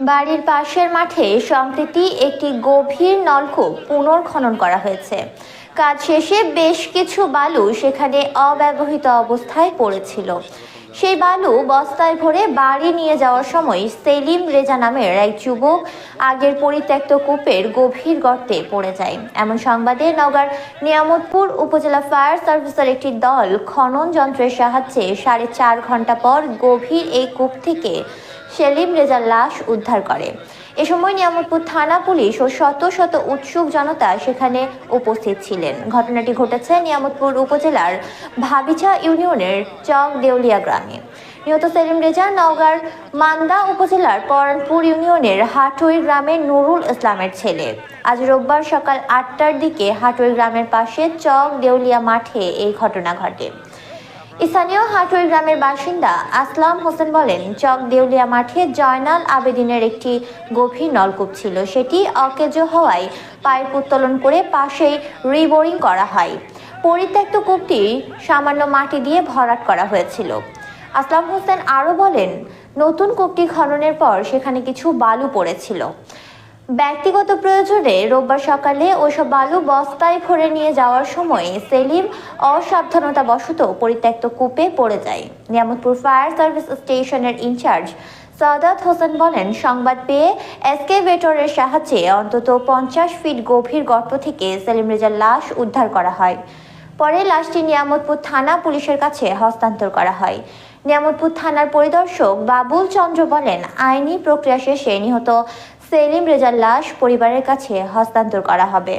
বাড়ির পাশের মাঠে সম্প্রতি একটি গভীর নলকূপ পুনর্খনন করা হয়েছে। কাজ শেষে বেশ কিছু বালু সেখানে অব্যবহৃত অবস্থায় পড়েছিল। সেই বালু বস্তায় ভরে বাড়ি নিয়ে যাওয়ার সময় সেলিম রেজা নামের এক যুবক আগের পরিত্যক্ত কূপের গভীর গর্তে পড়ে যায়। এমন সংবাদে নগর নিয়ামতপুর উপজেলা ফায়ার সার্ভিসের একটি দল খনন যন্ত্রের সাহায্যে সাড়ে চার ঘণ্টা পর গভীর এই কূপ থেকে সেলিম রেজার লাশ উদ্ধার করে। এ সময় নিয়ামতপুর থানা পুলিশ ও শত শত উৎসুক জনতা সেখানে উপস্থিত ছিলেন। ঘটনাটি ঘটেছে নিয়ামতপুর উপজেলার ভাবিচা ইউনিয়নের চক দেউলিয়া গ্রামে। নিহত সেলিম রেজা নওগাঁর মান্দা উপজেলার পরানপুর ইউনিয়নের হাটুই গ্রামের নুরুল ইসলামের ছেলে। আজ রোববার সকাল আটটার দিকে হাটুই গ্রামের পাশে চক দেউলিয়া মাঠে এই ঘটনা ঘটে। স্থানীয় হাটুই গ্রামের বাসিন্দা আসলাম হোসেন বলেন, চক দেউলিয়া মাঠে জয়নাল আবেদিনের একটি গভীর নলকূপ ছিল। সেটি অকেজো হওয়ায় পাইপ উত্তোলন করে পাশেই রিবোরিং করা হয়। পরিত্যক্ত কূপটি সামান্য মাটি দিয়ে ভরাট করা হয়েছিল। আসলাম হোসেন আরও বলেন, নতুন কূপটি খননের পর সেখানে কিছু বালু পড়েছিল। ব্যক্তিগত প্রয়োজনে রোববার সকালে ওসব বালু বস্তায় ভরে নিয়ে যাওয়ার সময় সেলিম অসাবধানতাবশত পরিত্যক্ত কূপে পড়ে যায়। নিয়ামতপুর ফায়ার সার্ভিস স্টেশনের ইনচার্জ সাদাত হোসেন বলেন, সংবাদ পেয়ে এসকেভেটরের সাহায্যে অন্তত পঞ্চাশ ফিট গভীর গর্ত থেকে সেলিম রেজার লাশ উদ্ধার করা হয়। পরে লাশটি নিয়ামতপুর থানা পুলিশের কাছে হস্তান্তর করা হয়। নিয়ামতপুর থানার পরিদর্শক বাবুল চন্দ্র বলেন, আইনি প্রক্রিয়া শেষে নিহত সেলিম রেজার লাশ পরিবারের কাছে হস্তান্তর করা হবে।